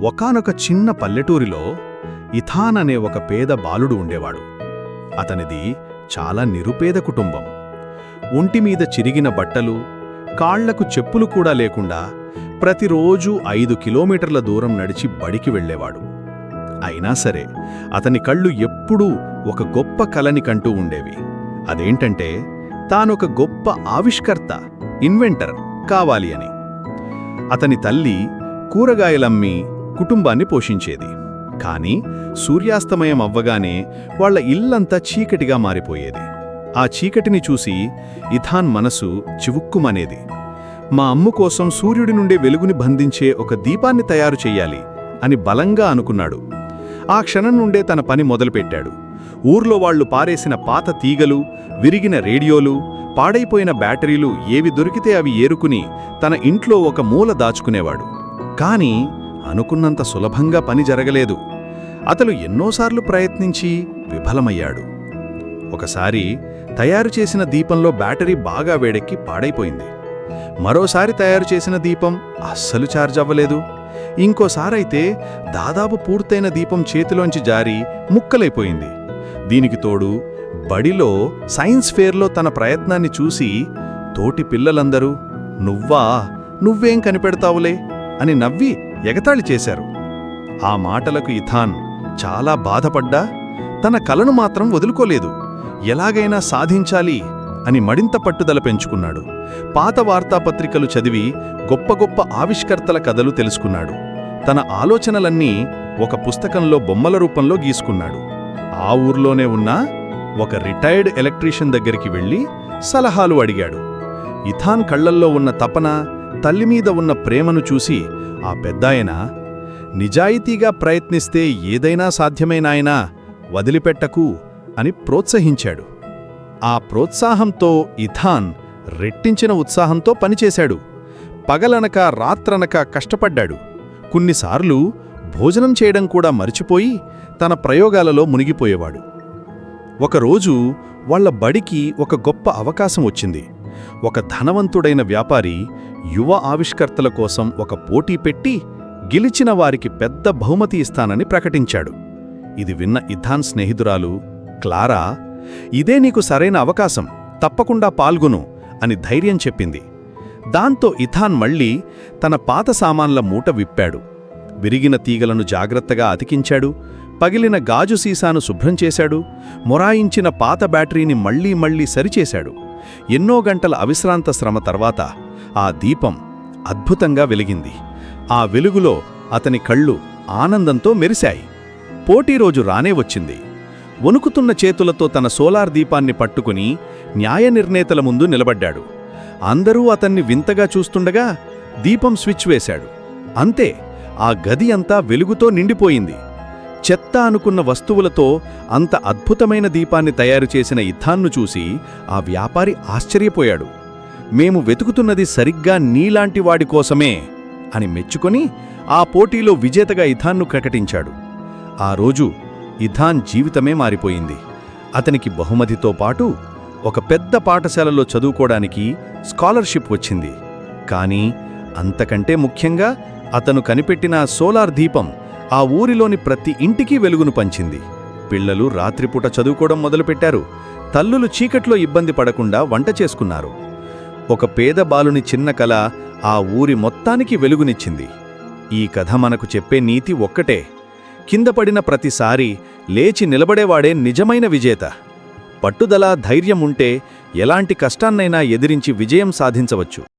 ఒకానొక చిన్న పల్లెటూరిలో ఇథాన్ అనే ఒక పేద బాలుడు ఉండేవాడు. అతనిది చాలా నిరుపేద కుటుంబం. ఒంటిమీద చిరిగిన బట్టలు కాళ్ళకు చెప్పులు కూడా లేకుండా ప్రతిరోజూ ఐదు కిలోమీటర్ల దూరం నడిచి బడికి వెళ్ళేవాడు. అయినా సరే అతని కళ్ళు ఎప్పుడూ ఒక గొప్ప కలని కంటూ ఉండేవి. అదేంటంటే తానొక గొప్ప ఆవిష్కర్త ఇన్వెంటర్ కావాలి అని. అతని తల్లి కూరగాయలమ్మి కుటుంబాన్ని పోషించేది. కాని సూర్యాస్తమయం అవ్వగానే వాళ్ళ ఇల్లంతా చీకటిగా మారిపోయేది. ఆ చీకటిని చూసి ఇథాన్ మనసు చివుక్కుమనేది. మా అమ్ము కోసం సూర్యుడి నుండే వెలుగుని బంధించే ఒక దీపాన్ని తయారు చెయ్యాలి అని బలంగా అనుకున్నాడు. ఆ క్షణం నుండే తన పని మొదలుపెట్టాడు. ఊర్లో వాళ్ళు పారేసిన పాత తీగలు విరిగిన రేడియోలు పాడైపోయిన బ్యాటరీలు ఏవి దొరికితే అవి ఏరుకుని తన ఇంట్లో ఒక మూల దాచుకునేవాడు. కాని అనుకున్నంత సులభంగా పని జరగలేదు. అతను ఎన్నోసార్లు ప్రయత్నించి విఫలమయ్యాడు. ఒకసారి తయారు చేసిన దీపంలో బ్యాటరీ బాగా వేడెక్కి పాడైపోయింది. మరోసారి తయారు చేసిన దీపం అస్సలు ఛార్జ్ అవ్వలేదు. ఇంకోసారైతే దాదాపు పూర్తయిన దీపం చేతిలోంచి జారి ముక్కలైపోయింది. దీనికి తోడు బడిలో సైన్స్ ఫేర్లో తన ప్రయత్నాన్ని చూసి తోటి పిల్లలందరూ నువ్వా? నువ్వేం కనిపెడతావులే? అని నవ్వి ఎగతాళి చేశారు. ఆ మాటలకు ఇథాన్ చాలా బాధపడ్డా తన కలను మాత్రం వదులుకోలేదు. ఎలాగైనా సాధించాలి అని మడింత పట్టుదల పెంచుకున్నాడు. పాత వార్తాపత్రికలు చదివి గొప్ప గొప్ప ఆవిష్కర్తల కథలు తెలుసుకున్నాడు. తన ఆలోచనలన్నీ ఒక పుస్తకంలో బొమ్మల రూపంలో గీసుకున్నాడు. ఆ ఊర్లోనే ఉన్న ఒక రిటైర్డ్ ఎలక్ట్రీషియన్ దగ్గరికి వెళ్ళి సలహాలు అడిగాడు. ఇథాన్ కళ్ళల్లో ఉన్న తపన తల్లిమీద ఉన్న ప్రేమను చూసి ఆ పెద్దాయన నిజాయితీగా ప్రయత్నిస్తే ఏదైనా సాధ్యమేనాయనా వదిలిపెట్టకు అని ప్రోత్సహించాడు. ఆ ప్రోత్సాహంతో ఇథాన్ రెట్టించిన ఉత్సాహంతో పనిచేశాడు. పగలనక రాత్రనక కష్టపడ్డాడు. కొన్నిసార్లు భోజనం చేయడం కూడా మరిచిపోయి తన ప్రయోగాలలో మునిగిపోయేవాడు. ఒకరోజు వాళ్ళ బడికి ఒక గొప్ప అవకాశం వచ్చింది. ఒక ధనవంతుడైన వ్యాపారి యువ ఆవిష్కర్తల కోసం ఒక పోటీ పెట్టి గెలిచిన వారికి పెద్ద బహుమతి ఇస్తానని ప్రకటించాడు. ఇది విన్న ఇథాన్ స్నేహితురాలు క్లారా ఇదే నీకు సరైన అవకాశం. తప్పకుండా పాల్గొను అని ధైర్యం చెప్పింది. దాంతో ఇథాన్ మళ్ళీ తన పాత సామాన్ల మూట విప్పాడు. విరిగిన తీగలను జాగ్రత్తగా అతికించాడు. పగిలిన గాజు సీసాను శుభ్రం చేశాడు. మొరాయించిన పాత బ్యాటరీని మళ్ళీ మళ్ళీ సరిచేశాడు. ఎన్నో గంటల అవిశ్రాంత శ్రమ తర్వాత ఆ దీపం అద్భుతంగా వెలిగింది. ఆ వెలుగులో అతని కళ్ళు ఆనందంతో మెరిశాయి. పోటీ రోజు రానే వచ్చింది. వణుకుతున్న చేతులతో తన సోలార్ దీపాన్ని పట్టుకుని న్యాయ నిర్ణేతల ముందు నిలబడ్డాడు. అందరూ అతన్ని వింతగా చూస్తుండగా దీపం స్విచ్ వేశాడు. అంతే ఆ గది అంతా వెలుగుతో నిండిపోయింది. చెత్త అనుకున్న వస్తువులతో అంత అద్భుతమైన దీపాన్ని తయారు చేసిన ఇథాన్ను చూసి ఆ వ్యాపారి ఆశ్చర్యపోయాడు. మేము వెతుకుతున్నది సరిగ్గా నీలాంటి వాడి కోసమే అని మెచ్చుకొని ఆ పోటీలో విజేతగా ఇథాన్ను ప్రకటించాడు. ఆ రోజు ఇథాన్ జీవితమే మారిపోయింది. అతనికి బహుమతితో పాటు ఒక పెద్ద పాఠశాలలో చదువుకోవడానికి స్కాలర్షిప్ వచ్చింది. కానీ అంతకంటే ముఖ్యంగా అతను కనిపెట్టిన సోలార్ దీపం ఆ ఊరిలోని ప్రతి ఇంటికి వెలుగును పంచింది. పిల్లలు రాత్రిపూట చదువుకోవడం మొదలుపెట్టారు. తల్లులు చీకట్లో ఇబ్బంది పడకుండా వంట చేసుకున్నారు. ఒక పేద బాలుని చిన్న కల ఆ ఊరి మొత్తానికి వెలుగునిచ్చింది. ఈ కథ మనకు చెప్పే నీతి ఒక్కటే. కింద పడిన ప్రతిసారి లేచి నిలబడేవాడే నిజమైన విజేత. పట్టుదల ధైర్యం ఉంటే ఎలాంటి కష్టాన్నైనా ఎదిరించి విజయం సాధించవచ్చు.